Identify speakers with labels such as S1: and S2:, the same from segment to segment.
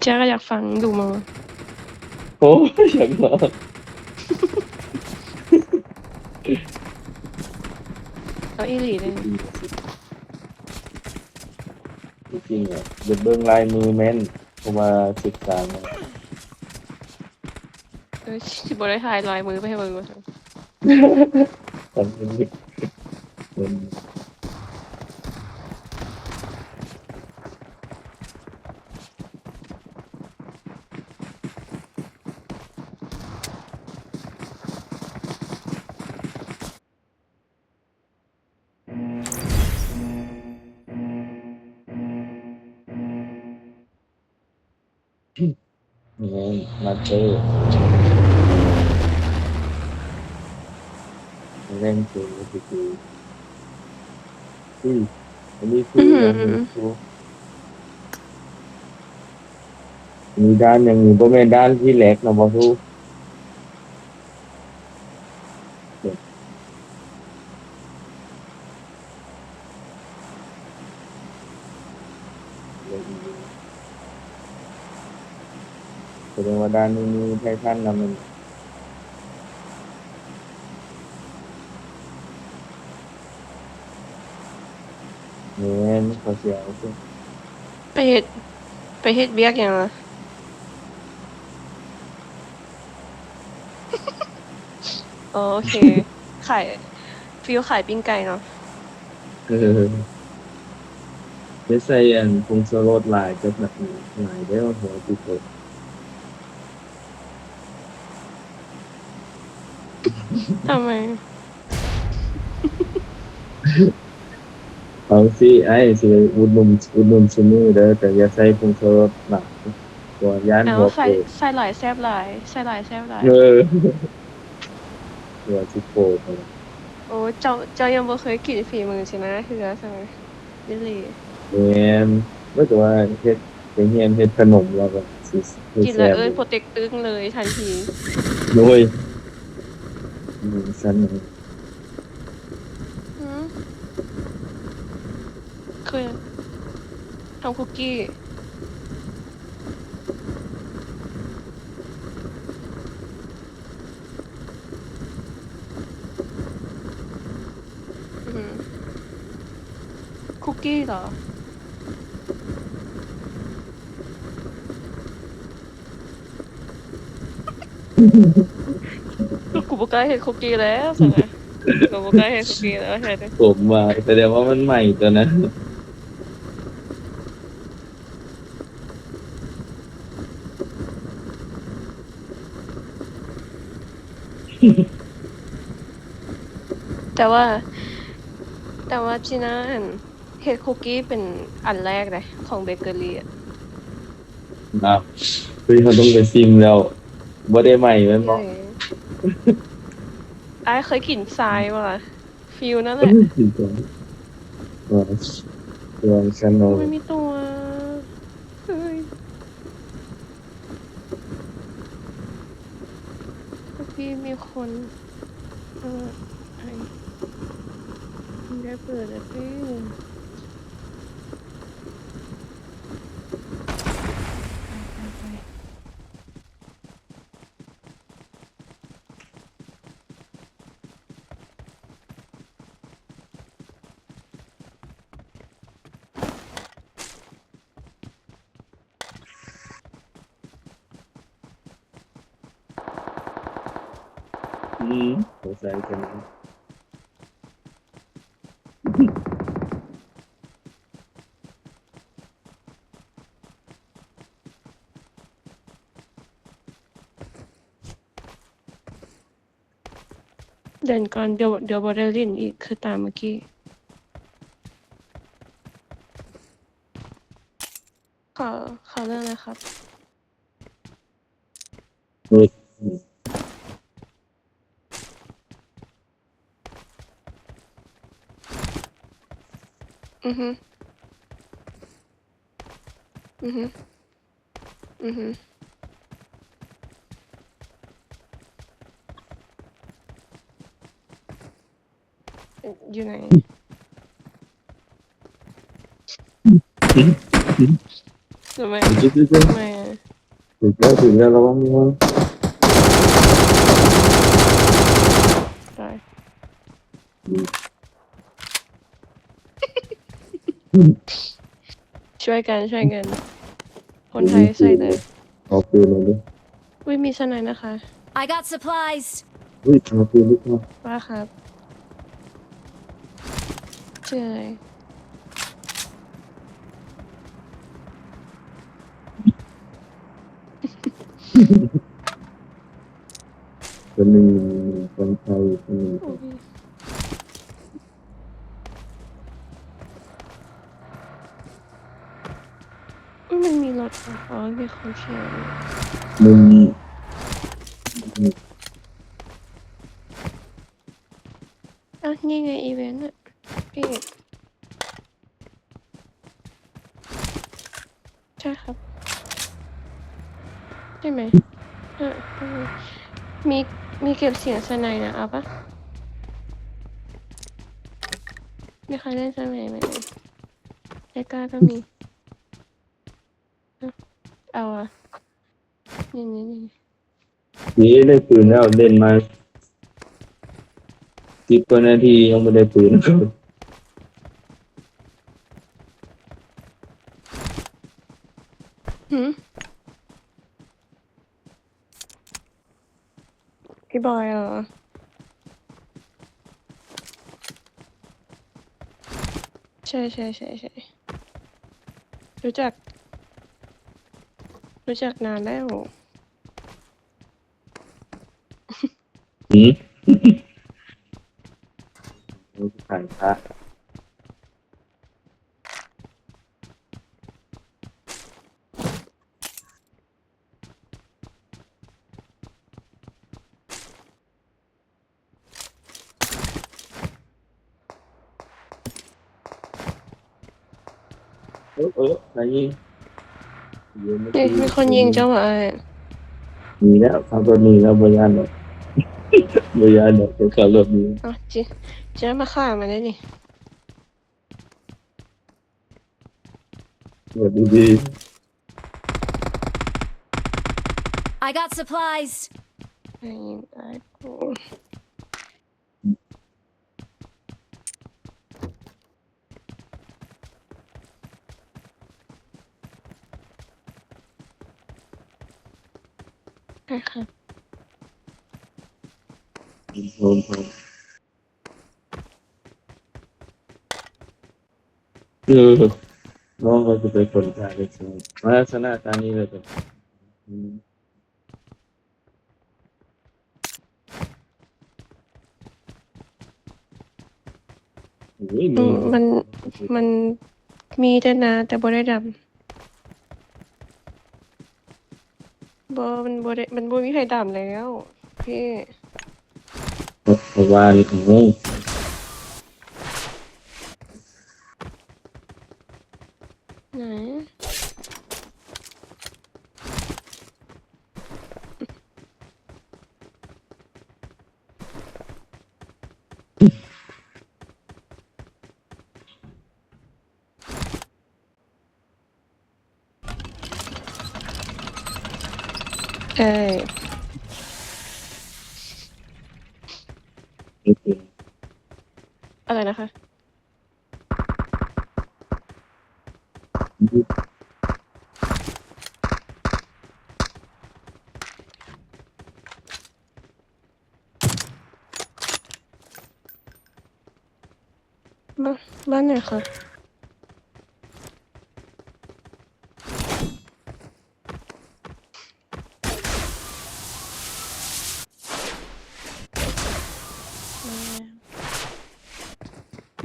S1: เจ๊ก็อยากฟังดูมา
S2: โอ้ยอย่างนั้น
S1: เอาอีหลีเลย
S2: จริงๆอะเดี๋ยวเบิ่งลายมือแม่นเพราะว่าศึกษามา
S1: เออสิบ่ได้ถ่ายลายมือไปให้เบิ่งว่าซั่น
S2: ตอนนี้เป็น นมาเจอเล่นเกมก็คืออุ้ยอันนี้คือยังมีตัวมีด้านยังมีบ่แม่นด้านที่แหลกเนาะบ่ทู แสดงว่าด้านนี้มีไททันนำมันแม่นเขาเสียเอาสิ
S1: ไปเฮ็ดไปเฮ็ดเบียกหยังล่ะอ๋อโอเคขายฟิวขายปิ้งไก่เนาะ
S2: เออเดี๋ยวใส่อันผงชูรสหลายจะแบบนี้หลายได้ว่าหัวติดตก
S1: ทำไม
S2: เอาสิไอ้สิอุดหนุนอุดหนุนซุมือเด้อแต่อย่าใส่ผงชูรสหลายตัวย่าน
S1: เอา
S2: หัว
S1: ใส่
S2: โปก
S1: ใส่หลายแซบหลายใส่หลายแซบหลาย
S2: เออตัวสิโปกอะไร
S1: โอ้เจ้าเจ้ายังบ่เคยกินฝีมือใช่ไหมคือใช่ไหมยิลี
S2: แม่นว่าแต่ว่าเฮ็ดเป็นเฮียนเฮ็ดขนมแล้วก็สิสิ
S1: กินแล้ว
S2: ซ่บ
S1: เอ้ยโปรเทคตึงเลยทันที
S2: โดยอืมซั่นน่ะ
S1: หืมเคย ทำคุกกี้อืมคุกกี้เหรอ กูบอกล้าเห็นคุกกี้แล้วสินะกูบอกล้าเห็นคุกกี้แล้วเห็น
S2: ผมว่าแสดงว่ามันใหม่ตัวนั้น
S1: แต่ว่า แต่ว่าจีน่าเห็นเห็ดคุกกี้เป็นอันแรกเลยของเบเกอรี่อะ
S2: นะเฮ้ยเขาต้องไปซิมแล้วบ่ได้ใหม่แม่นบ่
S1: เออ ไอ้เคยกลิ่นทรายป่ะล่ะฟิลนั่นแหละ
S2: ตัวตัวฉันเอา
S1: ไม่มีตัวเฮ้ยเมื่อกี้มีคนเออไอ้ได้เปิดอะพี่
S2: นี้สงสัยจัง
S1: เดินก่อนเดี๋ยวเดี๋ยวบอได้ลินอีกคือตามเมื่อกี้ขอขอเรื่องนะครับ
S2: เฮ้ย
S1: อือฮึอือฮึอือฮึอยู่ไหน ทำไม
S2: จิ๊บจิ๊บจิ๊บ
S1: ทำไมอะ
S2: ถึงแล้วถึงแล้วระวังระวัง
S1: ตาย ช่วยกันช่วยกัน คนไทยใส่เลย
S2: เอาปืนมาดิ
S1: อุ้ยมีสไนด์นะคะ
S3: I got supplies.
S2: อุ้ยเอาปืนดิมา
S1: ว่าครับชื่ออะไร
S2: คนหนึ่งคนไทยคนหนึ่ง
S1: อุ๊ยอุ๊ย มันมีรถเหรออ๋อมีคนเขียน
S2: มุม
S1: อะนี่ไงอีเวนต์อะพี่ใช่ครับ ใช่ไหมอะอืมมีมีเก็บเสียงสไนด์นะเอาปะมีใครเล่นสไนด์ไหมไอ้กล้าก็มีอะ เอาอะนี่นี่นี่
S2: นี่ได้ปืนแล้วเล่นมาสิบกว่านาทียังไม่ได้ปืนครับ
S1: หืมพี่บอยเหรอ ใช่ใช่ใช่ใช่รู้จัก รู้จักนานแล้ว
S2: หืมขายพระเออเออใครยิง เดี๋ยว
S1: เอ๊ะมีคนยิงเจ้าหวะ
S2: มีแล้วขับรถมีแล้วบริยานหรอกบริยานหรอกขับรถมี
S1: อ๋อจิจะมาฆ่ามันได้นี่
S2: สวัสดีดี
S3: I got supplies.
S1: ไอ้ยิงตายกู ใช่ค่ะ
S2: โทนโทนเออน้องก็จะไปคนกลางไปซื้อมาลักษณะตามนี้เลยแบบอืมโอ้ย
S1: อื
S2: มี
S1: มมันมันมีแต่นาแต่บ่ได้ดำ บ่มันบ่ได้มันบ่มีใครดำแล้วพี่
S2: เพราะว่านี่โอ้ย
S1: ไหน ใช่
S2: นี่คือ
S1: อะไรนะคะ บ้านบ้านไหนคะ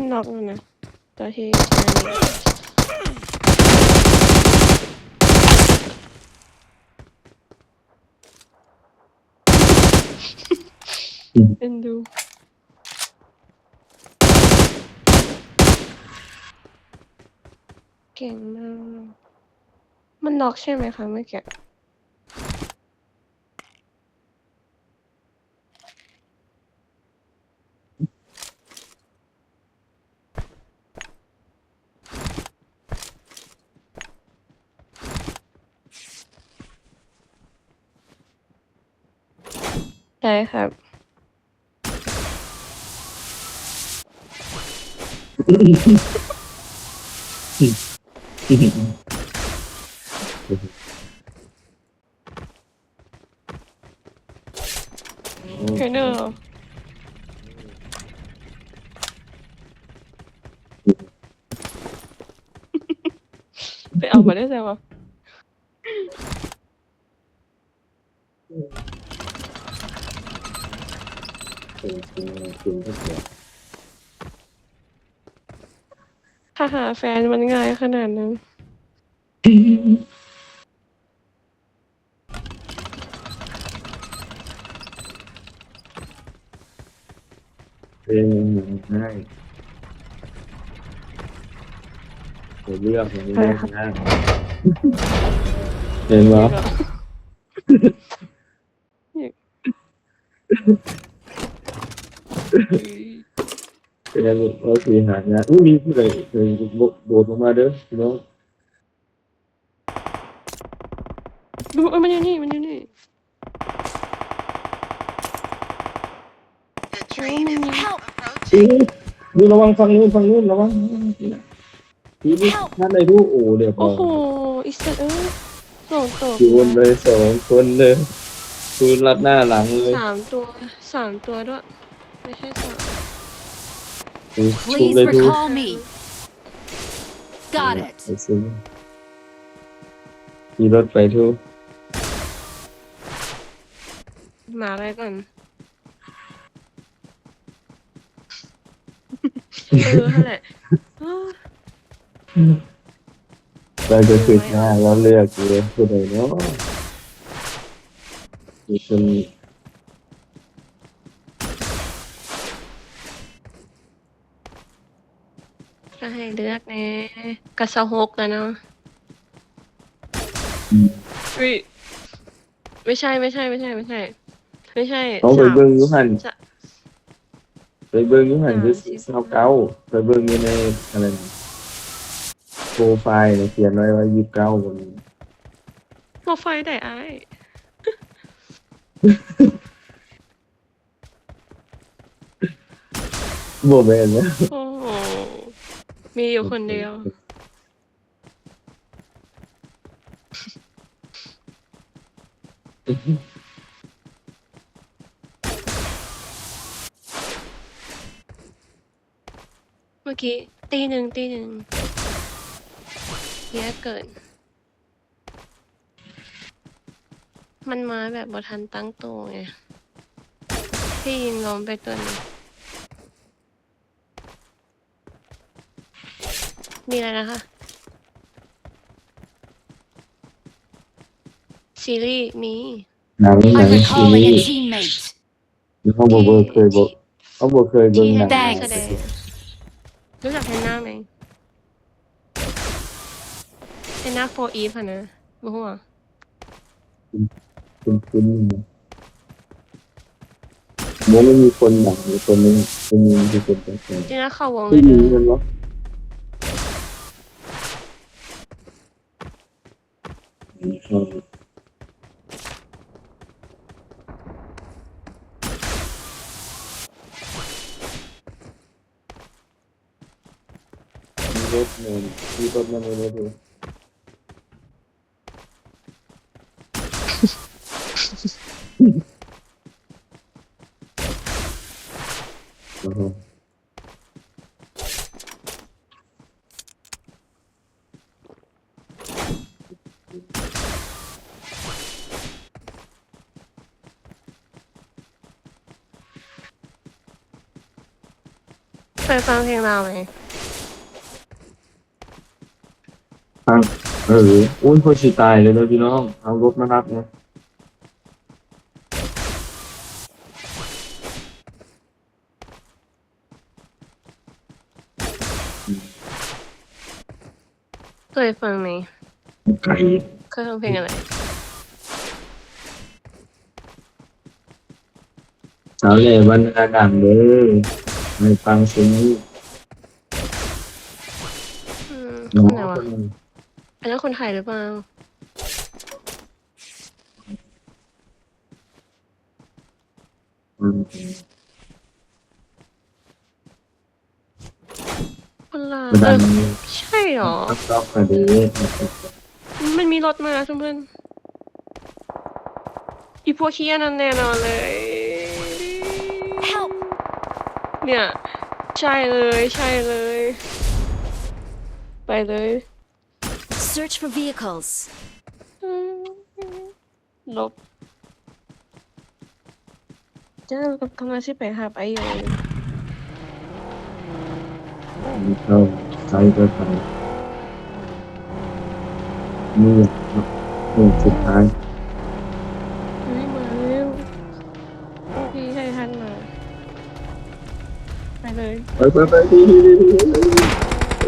S1: มันน็อกแล้วนะตอนที่นั่นเอ็นดูเก่งมาก มันน็อกใช่ไหมคะเมื่อกี้ ได้ครับ เทรนเนอร์เหรอไปเอามาได้ไงวะ
S2: ป็นเป็นเป็นก็เสีย
S1: ถ้าหาแฟนมันง่ายขนาดนั้น
S2: เป็นง่ายตัวเลือกมันเลือกง่ายเห็นไหม เป็นว่าสีหางานอุ้ยมีผู้ใดเคยโดดลงมาเด้อพี่น้อง
S1: ดูเอ้ยมันอยู่นี่มันอยู่นี่
S4: The train is
S3: Help!
S4: approaching.
S2: นี่ระวังฟังนู้นฟังนู้นระวังทีนี้ท่านในรูโอ้เรียบร้
S1: โอ้
S2: อย
S1: โหอีสัตว์เอ้ยสองตัว
S2: โยนเลยสองคนเลยคืนรัดหน้าหลังเลย
S1: สามตัวสามตัวด้วย ไม่ใช่สาม
S2: ชุบ
S3: Please
S2: เลยดู
S3: recall me. Got it.
S2: ไปซื้อขี่รถไปทุก
S1: มาอะไรก่อนเออนั่นแหละอ้าว
S2: เราจะฝึกหน้าแล้วเลือกเลยผู้ใดเนาะมีคน
S1: ก็ให้เลือ กแน่กระสหกแล้วเนาะวิไม่ใช่ไม่ใช่ไม่ใช่ไม่ใช่ ไม่ใช่
S2: เขาไป
S1: สาม
S2: เบิ้งอยุหัน
S1: จะ
S2: ไปเบิ้งอยุหัน
S1: สาม
S2: คือ
S1: สิบ
S2: เก้าเก้าไปเบิ้งอยู่ในอะไรนะโปรไฟล์เนี่ยเขียนไว้ว่ายี่สิบเก้าบน
S1: โมไฟได้ไอ้าย
S2: โบแมนนะ
S1: โอ้โห มีอยู่คนเดียว เมื่อกี้ตีหนึ่งตีหนึ่งเยอะเกิน มันมาแบบบทันตั้งตัวไงพี่ยิงล้มไปตัวหนึง มีอะไรนะคะ ซีรีส์มี
S2: หนังหนั
S3: I'm
S2: งซี
S3: recalling
S2: รี
S3: a
S2: ส์
S3: teammate.
S2: เขาบอกว่าเคยบอกเขาบอกเคยเบิ้งหนัง
S3: Thanks
S1: แสดงรู้จักแฮนนาไหมแฮนนาโฟอีฟค่ะนะบ่หัวา
S2: คุ้นคุ้นๆนะโมไม่มีคนหนังหรือคนนึงคนนึงที่เป็นแต่แต่
S1: จริงๆเข้าวงเล
S2: ผู้
S1: ย
S2: หญิง
S1: นะ
S2: มันวะ มีรถเนี่ยมีรถมาในรถเลยโอ้โห
S1: เคยฟังเพลงเราวไหม
S2: ฟัง เอออุ้ยพอชิตายเลยนะพี่น้องเอารถมารับนะ
S1: เคยฟังไหม
S2: ไก่
S1: เคยฟังเพลงอะไร
S2: สาวเหล่วันอาดังเลยไม่ฟังเสียงนี้
S1: อืม
S2: น้อ
S1: ค
S2: ง
S1: นไหนวะ
S2: ค นหนึ่ง
S1: อันนั้นคนไทยหรือเปล่า
S2: นอืม
S1: คนละ
S2: มัน
S1: เอ
S2: ดั
S1: อนใช่หรอ
S2: ตักตอกมาดี
S1: มันมีรถมาทุกคนอีพวกเฮียนั่นแน่นอนเลย
S3: Help!
S1: เนี่ย ใช่เลย ใช่เลย ไปเลย
S3: Search for vehicles.
S1: อืมลบเจ้ากำลังที่ไปหาไปอยู่
S2: มีเข้าใจก็ไปนี่นี่สุดท้าย
S1: เฮ้ยมาเร็วพี่ให้ทันมาไปเลย
S2: ไปไปไปดีดีดีดี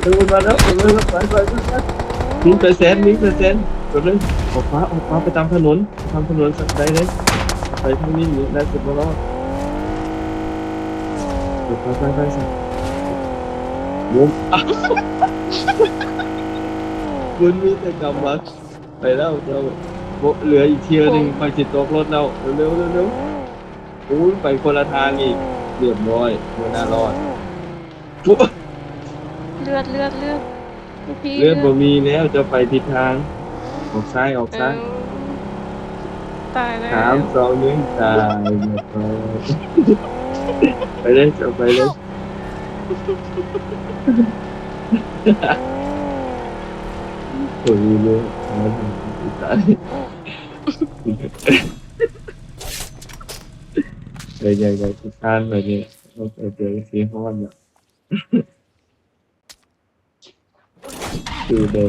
S2: ดูมาแล้วไปไปไปไปไป วิ่งเปอร์เซ็นต์วิ่งเปอร์เซ็นต์กดเลยออกฟ้าออกฟ้าไปตามถนนตามถนนสักใดเลยไปทางนี้นี่ได้สุดแล้วไปไปไปไปมุมคุณมีแต่กำลังไปแล้วเราเหลืออีกเที่ยวหนึ่งไปจิตตกรถเราเร็วเร็วเร็วโอ้ยไปคนละทางอีกเรียบร้อยไม่น่ารอดปุ๊บ
S1: เลือดเลือดเลือด ลูกพี่
S2: เลือดบ่มีแล้วจะไปผิดทาง ออกซ้ายออก
S1: เอ
S2: ซ้าย
S1: อตายแล้ว
S2: สามสองหนึ่งตายเรียบร้อยไปเลยจะไปเลยโอ้ยเลยตายไปใหญ่ใหญ่ทุกท่านไปเนี่ยเราไปเจอสีห้อนเนี่ย ดูเดี๋ยว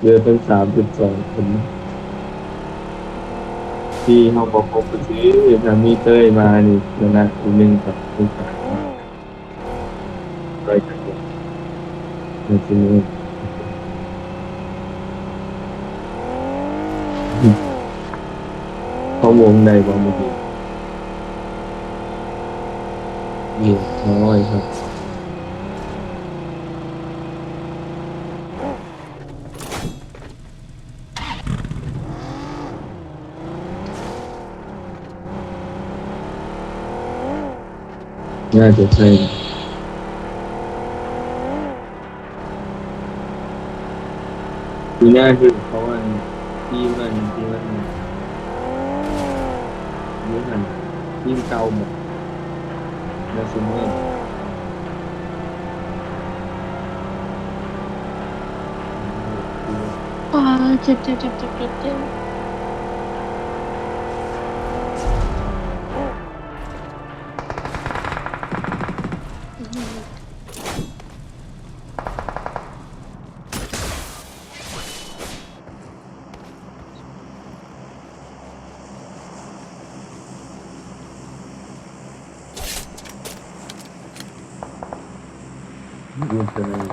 S2: เรือเป็นสามจุดสองคนที่เขาบอกผมไปซื้อทามีเต้ยมานี่ชนะอีกหนึ่งกับทุกสามไปกันเลยในที่นี้เขาวงใดบางเมื่อกี้เรียบร้อยครับน่าจะใดบ้าคือเขาว่าที มมันทีมมันเยอะหันทีมเก่าห มดนาซิเมน
S1: อ่าเจ็บเจ็บเจ็บเจ็บเจ็บเจ็บ
S2: เรียนเป็นอะไร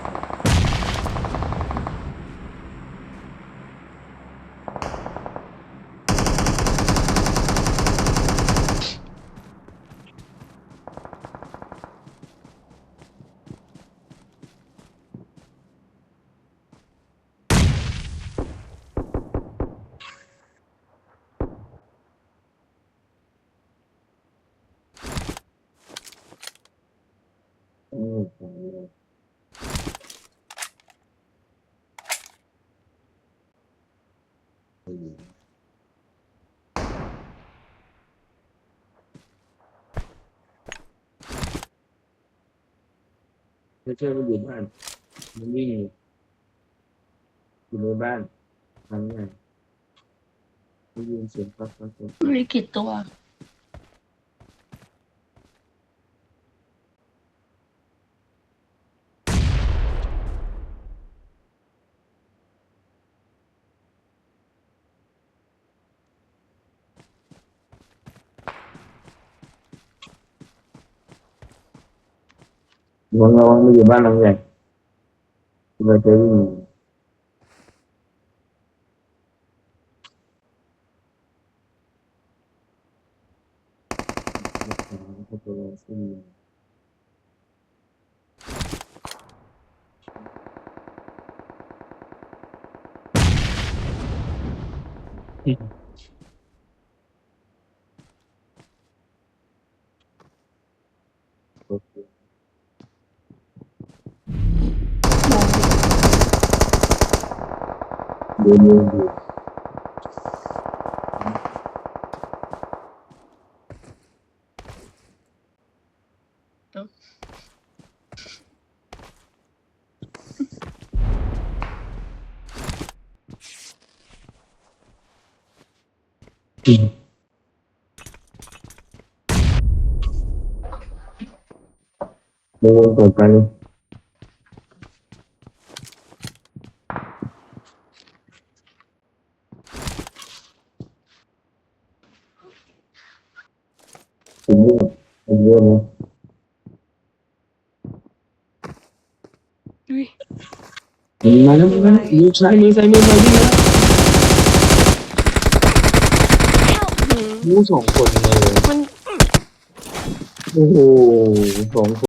S2: โอ้โห ไม่ใช่ว่าอยู่บ้าน มันวิ่งอยู่ในบ้านทำไงได้ยินเสียงฟักฟักฟับ
S1: มีกี่ตัว
S2: ระวังระวังไม่อ ยู่บ้านหลั มาแล้วมาแล้วมือซ้ายมือซ้ายมือมาวิ่งแล้ว
S1: มู
S2: สองคนเลย
S1: มัน
S2: โอ้โหสองคน